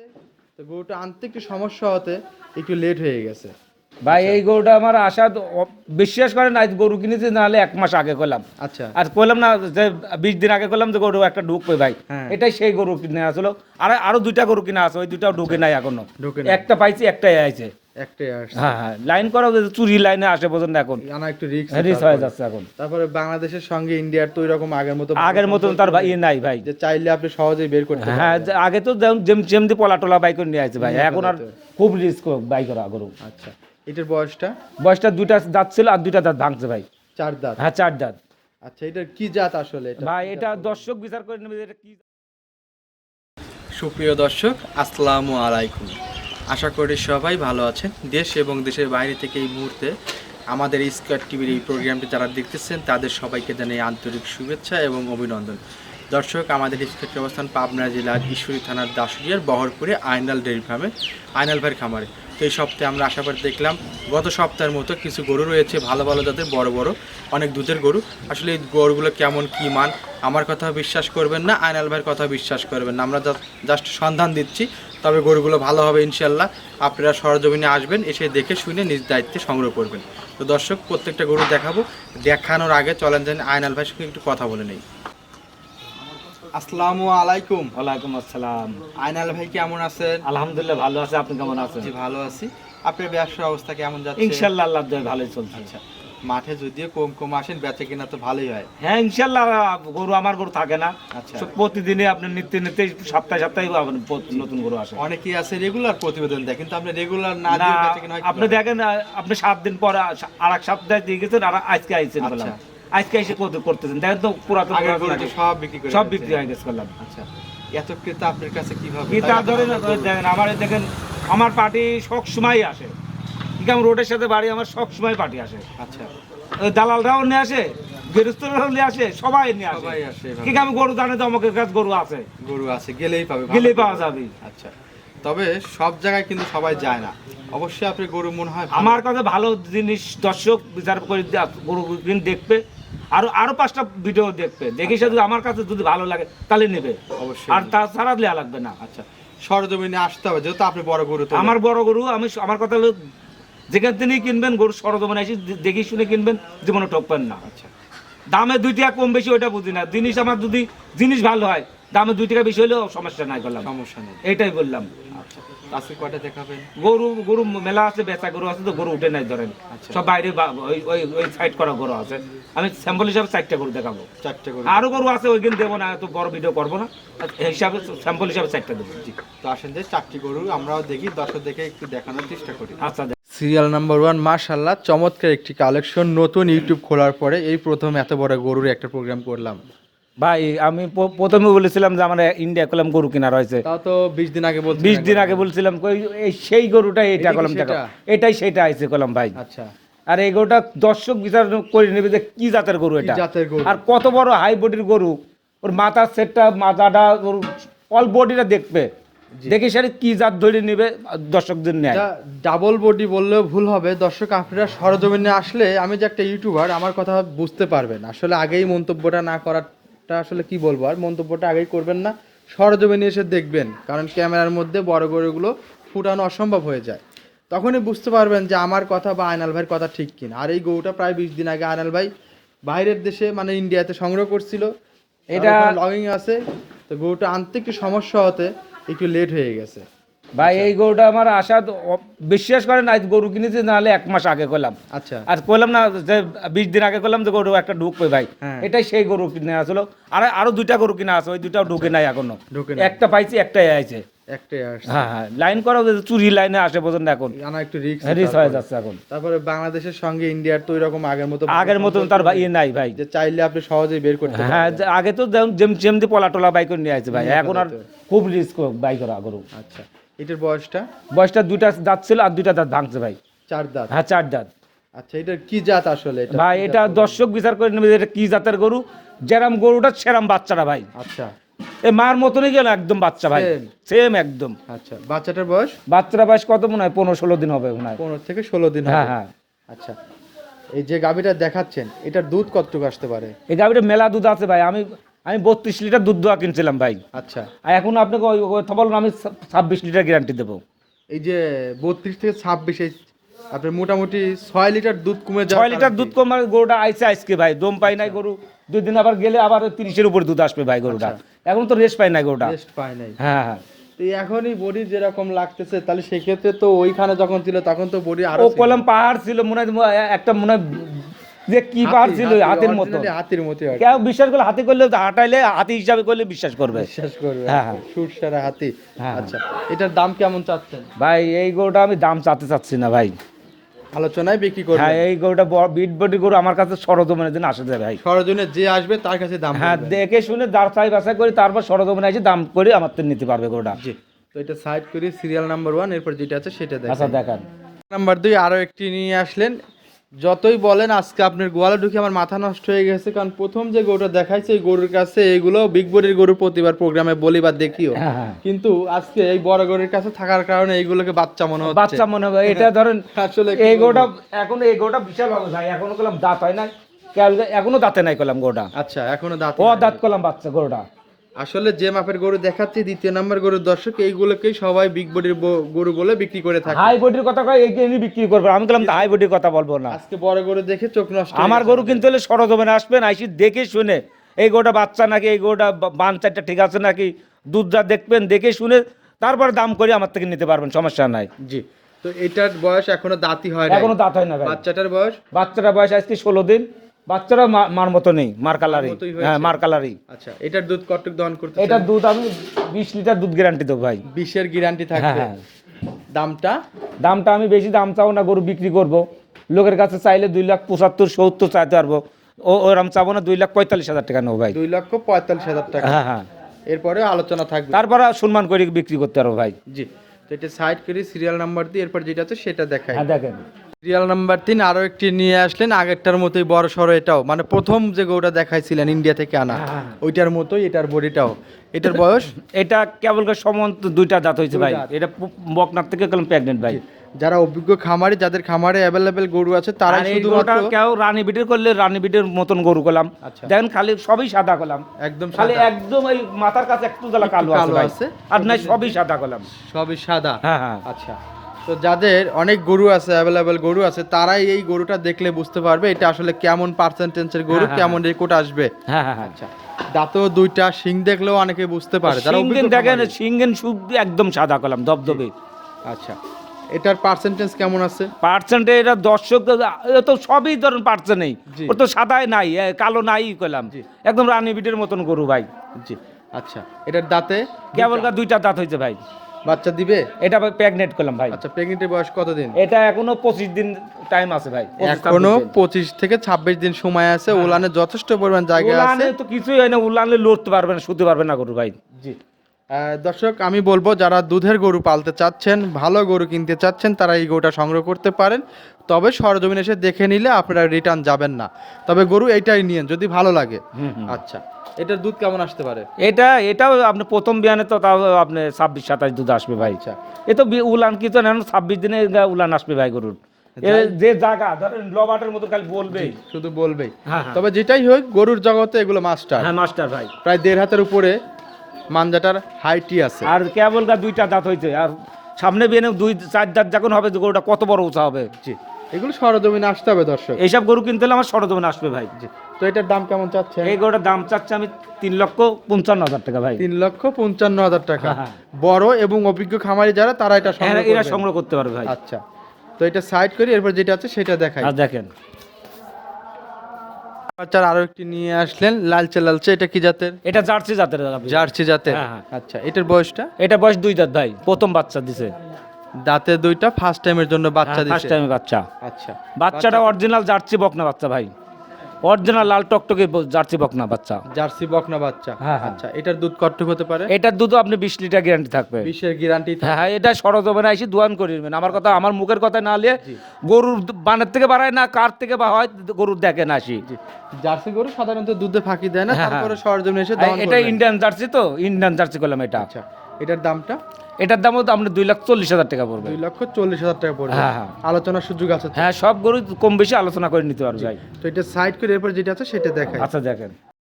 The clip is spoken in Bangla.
আছে তো গরুটা আনতে একটু সমস্যা হতে একটু লেট হয়ে গেছে। ভাই এই গরুটা আমার আশা বিশ্বাস করেন আজ গরু কিনেছি নাহলে এক মাস আগে করলাম আচ্ছা। আর করলাম না যে বিশ দিন আগে করলাম যে গরু একটা ঢুকবে ভাই। হ্যাঁ। এটাই সেই গরু কিনে আসলো। আর আরও দুইটা গরু কিনে আছে ওই দুটাও ঢুকে নাই এখনও। ঢোকে একটা পাইছি একটাই আসছে হ্যাঁ হ্যাঁ লাইন করা চুরি লাইনে আসে পর্যন্ত এখন। একটু রিক্স হয়ে যাচ্ছে এখন। তারপরে বাংলাদেশের সঙ্গে ইন্ডিয়ার তো ওইরকম আগের মতো আগের মতন তার ইয়ে নাই। ভাই। যে চাইলে আপনি সহজেই বের করতে হ্যাঁ আগে তো যেমন যেম- যেমনি পলা টলা বাইক নিয়ে আসছে ভাই এখন আর খুব রিস্ক বাইক করা গরু। আচ্ছা এটার বয়সটা? বয়সটা দুইটা দাঁত ছিল আর দুইটা দাঁত ভাঙছে ভাই। চার দাঁত? হ্যাঁ চার দাঁত। আচ্ছা এটার কি জাত আসলে? ভাই এটা দর্শক বিচার করে নেবে এটা কি সুপ্রিয় দর্শক আসসালামু আলাইকুম। আশা করি সবাই ভালো আছেন। দেশ এবং দেশের বাইরে থেকে এই মুহূর্তে আমাদের স্কোয়ার টিভির এই প্রোগ্রামটি যারা দেখতেছেন, তাদের সবাইকে জানাই আন্তরিক শুভেচ্ছা এবং অভিনন্দন। দর্শক, আমাদের স্কোয়ারটি অবস্থান পাবনা জেলার ঈশ্বরী থানার দাসুরিয়ার বহরপুরে আইনাল ডেয়ারি ফার্মে, আইনাল ভাইয়ের খামারে। তো এই সপ্তাহে আমরা আশা করে দেখলাম, গত সপ্তাহের মতো কিছু গরু রয়েছে, ভালো ভালো জাতের, বড় বড়, অনেক দুধের গরু। আসলে এই গরুগুলো কেমন, কি মান, আমার কথা বিশ্বাস করবেন না, আইনাল ভাইয়ের কথা বিশ্বাস করবেন না। আমরা জাস্ট সন্ধান দিচ্ছি, তবে গরুগুলো ভালো হবে ইনশাল্লাহ আপনারা সরজমিনে আসবেন, এসে দেখে শুনে নিজ দায়িত্বে সংগ্রহ করবেন। তো দর্শক, প্রত্যেকটা গরু দেখাবো, দেখানোর আগে চলেন, যেন আইনাল ভাইয়ের সঙ্গে একটু কথা বলে নেই। আসসালামু আলাইকুম। ওয়ালাইকুম আসসালাম। আইনাল ভাই কেমন আছেন? আলহামদুলিল্লাহ ভালো আছে আপনি কেমন আছেন? জি ভালো আছি। আপনার ব্যবসার অবস্থা কেমন যাচ্ছে? ইনশাল্লাহ আল্লাহ দয়ায় ভালোই চলছে। আচ্ছা মাঠে যদিও কম কম আসেন বেচে কিনা তো ভালোই হয়। হ্যাঁ ইনশাল্লাহ গরু আমার গরু থাকে না। আচ্ছা। প্রতিদিনে আপনি নিত্য নিত্য সপ্তাহে সপ্তাহে নতুন গরু আসে। অনেকেই আছে রেগুলার প্রতিবেদন দেয় কিন্তু আপনি রেগুলার না আপনি দেখেন আপনি সাত দিন পরে আর এক সপ্তাহে দিয়ে গেছেন আর আজকে আইসেন আচ্ছা। আজকে এসে কত- করতেছেন? দেখেন তো পুরাতন। সব বিক্রি করে সব বিক্রি হয়ে গেছে বললাম আচ্ছা এত ক্রেতা আপনার কাছে কীভাবে? কি তাই তা আপনার ধরেন গরু- দেখেন আমার দেখেন আমার পার্টি সব সময় আসে। আমার রোডের সাথে বাড়ি আমার সব সময় পার্টি আসে। আচ্ছা। দালালরাও নিয়ে আসে গৃহস্থরাও নিয়ে আসে সবাই নিয়ে আসে। সবাই আসে এভাবে। কি আমি গরু জানে তো কাছে গরু আছে। গরু আছে গেলেই পাবে গেলেই পাওয়া যাবে। আচ্ছা তবে সব জায়গায় কিন্তু সবাই যায় না। অবশ্যই আপনি গরু মনে হয় আমার কাছে ভালো জিনিস দর্শক বিচার করে গরু দিন দেখবে আরও আরও পাঁচটা ভিডিও দেখবে। দেখে সে যদি আমার কাছে যদি ভালো লাগে তাহলে নেবে। অবশ্যই। আর তাছাড়া লেয়া লাগবে না। আচ্ছা। সরজমিনে আসতে হবে যেহেতু আপনি বড় গরু তো আমার বড় গরু আমি আমার কথা হলো যেখান থেকেই কিনবেন গরু সরজমানে এসে দেখে শুনে কিনবেন জীবনে ঠকবেন না। আচ্ছা। দামে দুই টাকা কম বেশি ওইটা বুঝি না। জিনিস আমার যদি জিনিস ভালো হয় দামে দুই টাকা বেশি হলেও সমস্যা নাই করলাম সমস্যা নেই। এটাই বললাম। আচ্ছা। আজকে কয়টা দেখাবেন? গরু গরু মেলা আছে বেচা গরু আছে তো গরু উঠে নাই ধরেন। আচ্ছা। সব বাইরে ওই ওই ওই সাইড করা গরু আছে। আমি স্যাম্পল হিসাবে চারটা গরু দেখাবো। চারটে গরু। আরও গরু আছে ওইখানে দেবো না এত বড় ভিডিও করব না। হিসাবে স্যাম্পল হিসাবে চারটা দেবো। জি। তো আসেন যে চারটি গরু আমরাও দেখি দর্শক দেখে একটু দেখানোর চেষ্টা করি। আচ্ছা সিরিয়াল নাম্বার ওয়ান মার্শাল্লাহ চমৎকার একটি কালেকশন নতুন ইউটিউব খোলার পরে এই প্রথম এত বড় গরুর একটা প্রোগ্রাম করলাম। ভাই আমি প্রথমে বলেছিলাম যে আমার ইন্ডিয়া কলম গরু কেনা রয়েছে তাও তো বিশ দিন আগে বলছি বিশ দিন আগে বলছিলাম সেই গরুটাই এটা কলাম সেটা? এটাই সেটা আইছে কলম ভাই। আচ্ছা। আর এই গরুটা দর্শক বিচার করে নেবে যে কি জাতের গরু এটা। আর কত বড় হাই বডির গরু ওর মাথার সেটটা মাথাটা ওর অল বডিটা দেখবে। দেখে সারি কি জাত ধরে নেবে দর্শকদের নেয় ডাবল বডি বললেও ভুল হবে। দর্শক আপনারা সরজমিনে আসলে আমি যে একটা ইউটিউবার আমার কথা বুঝতে পারবেন। আসলে আগেই মন্তব্যটা না করাটা আসলে কি বলব আর মন্তব্যটা আগেই করবেন না। সরজমিনে এসে দেখবেন কারণ ক্যামেরার মধ্যে বড় গরুগুলো ফুটানো অসম্ভব হয়ে যায়। তখনই বুঝতে পারবেন যে আমার কথা বা আয়নাল ভাইয়ের কথা ঠিক কিনা। আর এই গরুটা প্রায় বিশ দিন আগে আয়নাল ভাই বাইরের দেশে মানে ইন্ডিয়াতে সংগ্রহ করছিল। এটা এটা- লগিং আছে। তো গরুটা আনতে একটু সমস্যা হতে একটু লেট হয়ে গেছে। ভাই এই গরুটা আমার আশা বিশ্বাস করেন আজ গরু কিনেছি নাহলে এক মাস আগে করলাম আচ্ছা। আর কইলাম না যে বিশ দিন আগে করলাম যে গরু একটা ঢুকবে ভাই। হ্যাঁ। এটাই সেই গরু কিনে আসলো। আর আরও দুইটা গরু কিনা আছে ওই দুটাও ঢুকে নাই এখনও। একটা পাইছি একটাই আছে হ্যাঁ হ্যাঁ লাইন করা চুরি লাইনে আসে পর্যন্ত এখন। একটু রিক্স হয়ে যাচ্ছে এখন। তারপরে বাংলাদেশের সঙ্গে ইন্ডিয়ার তো ওইরকম আগের মতো আগের মতন তার ভাই ইয়ে নাই ভাই। যে চাইলে আপনি সহজেই বের করতে হ্যাঁ আগে তো যেমন- যেম যেমনি পলা টলা বাইক নিয়ে আসছে ভাই। এখন আর খুব রিস্ক বাইক করা গরু। আচ্ছা। এটার বয়সটা? বয়সটা দুইটা দাঁত ছিল আর দুইটা দাঁত ভাঙছে ভাই। চার দাঁত? হ্যাঁ চার দাঁত। আচ্ছা এটার কি জাত আসলে? ভাই এটা দর্শক বিচার করে নেবে এটা কি জাতের গরু। যেরাম গরুটা সেরাম বাচ্চাটা ভাই। আচ্ছা। এ মার মতনই গেল একদম বাচ্চা ভাই। সেম একদম। আচ্ছা বাচ্চাটার বয়স? বাচ্চাটা বয়স কত মনে হয়? পনেরো ষোলো দিন হবে মনে হয়। পনেরো থেকে ষোলো দিন হ্যাঁ হ্যাঁ। আচ্ছা এই যে গাভীটা দেখাচ্ছেন এটার দুধ কতটুকু আসতে পারে? এই গাভিটা মেলা দুধ আছে ভাই। আমি আমি বত্রিশ লিটার দুধ দোয়া কিনছিলাম ভাই। আচ্ছা। আর এখন আপনাকে বলুন আমি ছাব্বিশ লিটার গ্যারান্টি দেবো। এই যে বত্রিশ থেকে ছাব্বিশ এই আপনার মোটামুটি ছয় লিটার দুধ কমে যায় ছয় লিটার দুধ কমার গরুটা আইসে আজকে ভাই দম পাই নাই গরু। দুই দিন আবার গেলে আবার তিরিশের উপর দুধ আসবে ভাই গরুটা। এখন তো রেস্ট পাই নাই গরুটা। টেস্ট পায় নাই। হ্যাঁ হ্যাঁ। তো এখনই বডি যেরকম লাগতেছে তাহলে সেক্ষেত্রে তো ওইখানে যখন ছিল তখন তো বডি আরও ও কলম পাহাড় ছিল মনে হয় একটা মনে হয় যে কি পাহাড় ছিল হাতি, হাতের মতো। হাতির মতো কেউ বিশ্বাস করলে হাতে করলে হাঁটাইলে হাতি হিসাবে করলে বিশ্বাস করবে। বিশ্বাস করবে হ্যাঁ, হ্যাঁ। সুরসারা হাতি। হ্যাঁ। আচ্ছা এটার দাম কেমন চাচ্ছেন? ভাই এই গরুটা আমি দাম চাতে চাচ্ছি না ভাই। আলোচনায় বিক্রি করবে হ্যাঁ এই গরুটা বিট বডি গরু আমার কাছে সরজমিনের জন্য আসে যায় ভাই। সরজনে যে আসবে তার কাছে দাম হ্যাঁ দেখে শুনে দাঁড় চাই বাছাই করি তারপর সরজমিনে এসে দাম করে আমার তো নিতে পারবে গরুটা। জি তো এটা সাইড করি সিরিয়াল নাম্বার ওয়ান এরপর যেটা আছে সেটা আচ্ছা দেখান। নাম্বার দুই আরও একটি নিয়ে আসলেন। যতই বলেন আজকে আপনার গোয়ালে ঢুকে আমার মাথা নষ্ট হয়ে গেছে কারণ প্রথম যে গরুটা দেখাইছে এই গরুর কাছে এইগুলো বিগ বডির গরু প্রতিবার প্রোগ্রামে বলি বা দেখিও। হ্যাঁ হ্যাঁ। কিন্তু আজকে এই বড় গরুর কাছে থাকার কারণে এইগুলোকে বাচ্চা মনে হচ্ছে। বাচ্চা মনে হবে এটা ধরেন আসলে এই? গরুটা এখন এই গরুটা বিশাল হবে ভাই এখনও কলাম দাঁত হয় না কেউ- এখনও দাঁতে নাই কলাম গরুটা। আচ্ছা এখনও দাঁত ও দাঁত কলাম বাচ্চা গরুটা। আসলে যে মাপের গরু দেখাচ্ছি দ্বিতীয় নাম্বার গরুর দর্শক এইগুলোকেই সবাই বিগ বডির গরু বলে বিক্রি করে থাকে। হাই বডির কথা কয় এই নিয়ে বিক্রি করবে। আমি কলাম হাই বডির কথা বলব না। আজকে বড় গরু দেখে চোখ নষ্ট আমার গরু কিনতে হলে সরজমিনে আসবেন আইসি দেখে শুনে। এই গরুটা বাচ্চা নাকি এই গরুটা বা- বান চারটা ঠিক আছে নাকি? দুধটা দেখবেন দেখে শুনে তারপর দাম করে আমার থেকে নিতে পারবেন সমস্যা নাই। জি তো এটার বয়স এখনও দাঁতি হয় না এখনও দাঁত হয় না বাচ্চাটার বয়স? বাচ্চাটা বয়স আজকে ষোলো দিন। বাচ্চারা মার মতো নেই মার কালারই হ্যাঁ মার কালারই আচ্ছা এটার দুধ কতটুকু দহন করতে এটার দুধ আমি বিশ লিটার দুধ গ্যারান্টি দেবো ভাই। বিশের গ্যারান্টি হ্যাঁ থাকবে? হ্যাঁ দামটা? দামটা আমি বেশি দাম চাও না গরু বিক্রি করব। লোকের কাছে চাইলে দুই লাখ পঁচাত্তর সত্তর চাইতে পারব। ও ওরম চাবো না দুই লাখ পঁয়তাল্লিশ হাজার টাকা নেব ভাই। দুই লক্ষ পঁয়তাল্লিশ হাজার টাকা। হ্যাঁ হ্যাঁ। এরপরে আলোচনা থাকবে। তারপরে সম্মান করে বিক্রি করতে পারব ভাই। জি। তো এটা সাইড করে সিরিয়াল নাম্বার দিয়ে এরপর যেটা আছে সেটা দেখাই। হ্যাঁ দেখেন। সিরিয়াল নাম্বার তিন আরও একটি নিয়ে আসলেন। আগেরটার মতোই বড় সড়ো এটাও। মানে প্রথম যে গরুটা দেখাইছিলেন ইন্ডিয়া থেকে আনা হ্যাঁ। ওইটার মতোই এটার বডিটাও। এটার বয়স? এটা কেবল সমান দুইটা দাঁত হয়েছে ভাই। এটা বকনার থেকে কলম প্রেগনেন্ট ভাই। যারা অভিজ্ঞ খামারি যাদের খামারে অ্যাভেলেবেল গরু আছে তারা শুধুমাত্র কেউ রানী বিটের করলে রানী বিটের মতন গরু করলাম। আচ্ছা। দেখেন খালি সবই সাদা করলাম। একদম খালি একদম এই মাথার কাছে একটু জ্বালা কালো আছে আছে। আর নাই সবই সাদা করলাম। সবই সাদা। হ্যাঁ হ্যাঁ। আচ্ছা। তো যাদের অনেক গরু আছে অ্যাভেলেবেল গরু আছে তারাই এই গরুটা দেখলে বুঝতে পারবে এটা আসলে কেমন পার্সেন্টেজের গরু হ্যাঁ, হ্যাঁ, কেমন রেকর্ড আসবে। হ্যাঁ হ্যাঁ হ্যাঁ আচ্ছা। দাঁতও দুইটা শিং দেখলেও অনেকে বুঝতে পারে যারা দেখেন। শুদ্ধ একদম সাদা করলাম দবদবে আচ্ছা এটার পার্সেন্টেজ কেমন আছে? পার্সেন্টে এটা দর্শক তো সবই ধরেন পার্সেন্ট নেই। জি। ওর তো সাদাই নাই কালো নাই কইলাম। একদম রানী বিটের মতন গরু ভাই। জি আচ্ছা এটার দাঁতে কেবল দুইটা। দাঁত হয়েছে ভাই। বাচ্চা দিবে? এটা প্রেগনেন্ট করলাম ভাই। আচ্ছা প্রেগনেন্টের বয়স কতদিন? এটা এখনও পঁচিশ দিন টাইম আছে ভাই। এখনও। পঁচিশ থেকে ছাব্বিশ দিন সময় আছে। উলানে যথেষ্ট পরিমাণ জায়গা আছে। উলানে তো কিছুই হয় না। উলানে লড়তে পারবে না শুতে পারবে না গরু ভাই। জি। দর্শক আমি বলব যারা দুধের গরু পালতে চাচ্ছেন ভালো গরু কিনতে চাচ্ছেন তারা এই গরুটা সংগ্রহ করতে পারেন। তবে সরজমিন এসে দেখে নিলে আপনারা রিটার্ন যাবেন না। তবে গরু এইটাই নিয়েন যদি ভালো লাগে। আচ্ছা এটার দুধ কেমন আসতে পারে? এটা এটাও আপনি প্রথম বিয়ানে তো তাও আপনি ছাব্বিশ সাতাশ দুধ আসবে ভাই। আচ্ছা। এ তো উলান কি তো নেন ছাব্বিশ দিনে উলান আসবে ভাই গরুর। যে জায়গা ধরেন লবাটের মতো খালি বলবেই। শুধু বলবেই। হ্যাঁ হ্যাঁ। তবে যেটাই হোক গরুর জগতে এগুলো মাস্টার হ্যাঁ মাস্টার ভাই। প্রায় দেড় হাতের উপরে মানজাটার হাইটি আছে। আর কেবল গা দুইটা দাঁত হয়েছে আর সামনে বিয়ে দুই চার দাঁত যখন হবে গরুটা কত বড় উঁচা হবে? জি। এগুলো সরজমিনে আসতে হবে দর্শক। এইসব গরু কিনতে হলে আমার সরজমিনে আসবে ভাই জি। তো এটার দাম কেমন চাচ্ছে এই গরুটার দাম চাচ্ছে আমি তিন লক্ষ পঞ্চান্ন হাজার টাকা ভাই। তিন লক্ষ পঞ্চান্ন হাজার টাকা। হ্যাঁ, হ্যাঁ। বড় এবং অভিজ্ঞ খামারি যারা তারা এটা এরা- এরা সংগ্রহ করতে পারবে ভাই। আচ্ছা। তো এটা সাইড করি এরপর যেটা আছে সেটা দেখাই। আর দেখেন। বাচ্চার আরও একটি নিয়ে আসলেন লালচে লালচে এটা কি জাতের? এটা জার্সি জাতের দাদা জার্সি জাতের? হ্যাঁ, হ্যাঁ। আচ্ছা এটার বয়সটা? এটা বয়স দুই দাঁত ভাই প্রথম বাচ্চা দিছে। দাঁতে দুইটা ফার্স্ট টাইমের জন্য বাচ্চা ফার্স্ট দিচ্ছে টাইমে বাচ্চা। আচ্ছা। বাচ্চাটা অরিজিনাল জার্সি বকনা বাচ্চা ভাই। অরিজিনাল লাল টকটকে জার্সি বকনা বাচ্চা। জার্সি বকনা বাচ্চা। হ্যাঁ, হ্যাঁ। আচ্ছা এটার দুধ কতটুকু হতে পারে? এটার দুধও আপনি বিশ লিটার গ্যারান্টি থাকবে। বিশের গ্যারান্টি হ্যাঁ এটা সরজমিনে এসে দোয়ান করিবেন আমার কথা আমার মুখের কথা না নিয়ে গরুর বানের থেকে বাড়ায় না কার থেকে বা হয় গরুর দেখেন আসি। জার্সি গরু সাধারণত দুধে ফাঁকি দেয় না হ্যাঁ, হ্যাঁ। তারপরে সরজমিনে এসে এটা ইন্ডিয়ান জার্সি তো? ইন্ডিয়ান জার্সি করলাম এটা। আচ্ছা এটার দামটা? এটার দাম তো আপনার দুই লাখ চল্লিশ হাজার টাকা পড়বে। দুই লক্ষ চল্লিশ হাজার টাকা পড়বে। হ্যাঁ, হ্যাঁ। আলোচনার সুযোগ আছে হ্যাঁ সব গরু কম বেশি আলোচনা করে নিতে পারবে ভাই। তো এটা সাইড করে এরপর যেটা আছে সেটা দেখেন আচ্ছা দেখেন।